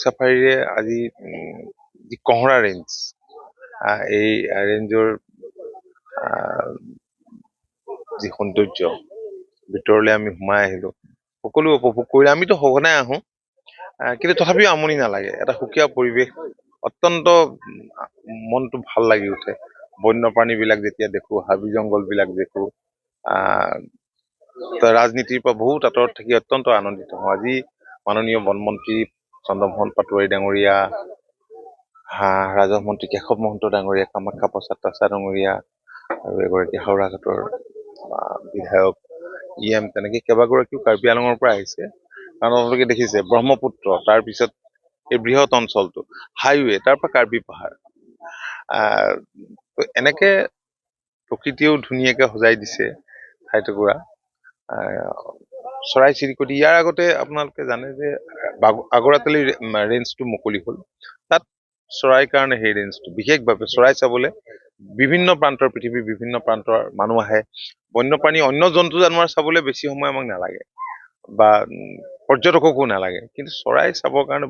চাফাৰীৰে আজি যি কহৰা ৰেঞ্জ এই ৰেঞ্জৰ যি সৌন্দৰ্য, ভিতৰলৈ আমি সোমাই আহিলো। সকলো উপভোগ কৰি আমিতো সঘনাই আহোঁ কিন্তু তথাপিও আমনি নালাগে। এটা সুকীয়া পৰিৱেশ, অত্যন্ত মনটো ভালো লাগি উঠে। বন্যপ্ৰাণী বিলাক যেতিয়া দেখো, হাবি জংঘল বিলাক দেখো ৰাজনীতিৰ পৰা বহুত আঁতৰত থাকি অত্যন্ত আনন্দিত হওঁ। আজি মাননীয় বনমন্ত্ৰী চন্দ্ৰমোহন পাটোৱাৰী ডাঙৰীয়া হা- ৰাজহ মন্ত্ৰী কেশৱ মহন্ত ডাঙৰীয়া কামাখ্যা প্ৰসাদ তাছা ডাঙৰীয়া আৰু এগৰাকী হাওৰা ঘাটৰ আহ, বিধায়ক ই এম তেনেকে কেইবাগৰাকীও কাৰ্বি আংলঙৰ পৰা আহিছে। কাৰণ আপোনালোকে দেখিছে ব্ৰহ্মপুত্ৰ তাৰপিছত এই বৃহৎ অঞ্চলটো হাইৱে তাৰ পৰা কাৰ্বি পাহাৰ। এনেকে প্ৰকৃতিয়েও ধুনীয়াকে সজাই দিছে ঠাইটুকুৰা চৰাই চিৰিকটি ইয়াৰ আগতে আপোনালোকে জানে যে আগৰাতলি ৰেঞ্জটো মুকলি হ'ল। তাত চৰাইৰ কাৰণে সেই ৰেঞ্জটো বিশেষভাৱে চৰাই চাবলৈ বিভিন্ন প্ৰান্তৰ পৃথিৱীৰ বিভিন্ন প্ৰান্তৰ মানুহ আহে। বন্যপ্ৰাণী, অন্য জন্তু জানোৱাৰ চাবলৈ বেছি সময় আমাক নালাগে। বা পৰ্যটককো নালাগে। কিন্তু চৰাই চাবৰ কাৰণে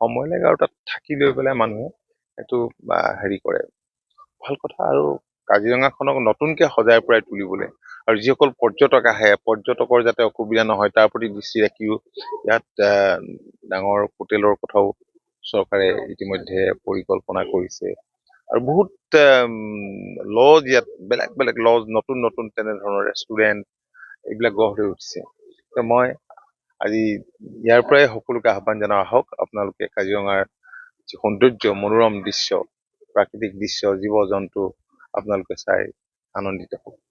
সময় লাগে আৰু তাত থাকি লৈ পেলাই মানুহে এইটো হেৰি কৰে। ভালো কথা আৰু কাজিৰঙাখনক নতুনকে সজাই পৰাই তুলিবলৈ আৰু যিসকল পৰ্যটক আহে পৰ্যটকৰ যাতে অসুবিধা নহয় তাৰ প্ৰতি দৃষ্টি ৰাখিও ইয়াত ডাঙৰ হোটেলৰ কথাও চৰকাৰে ইতিমধ্যে পৰিকল্পনা কৰিছে। আৰু বহুত লজ ইয়াত বেলেগ বেলেগ লজ নতুন নতুন তেনেধৰণৰ ৰেষ্টুৰেণ্ট এইবিলাক গঢ় লৈ উঠিছে। মই আজি ইয়াৰ পৰাই সকলোকে আহ্বান জনাওঁ আহক আপোনালোকে কাজিৰঙাৰ যি সৌন্দৰ্য মনোৰম দৃশ্য প্ৰাকৃতিক দৃশ্য জীৱ জন্তু আপোনালোকে চাই আনন্দিত হওক।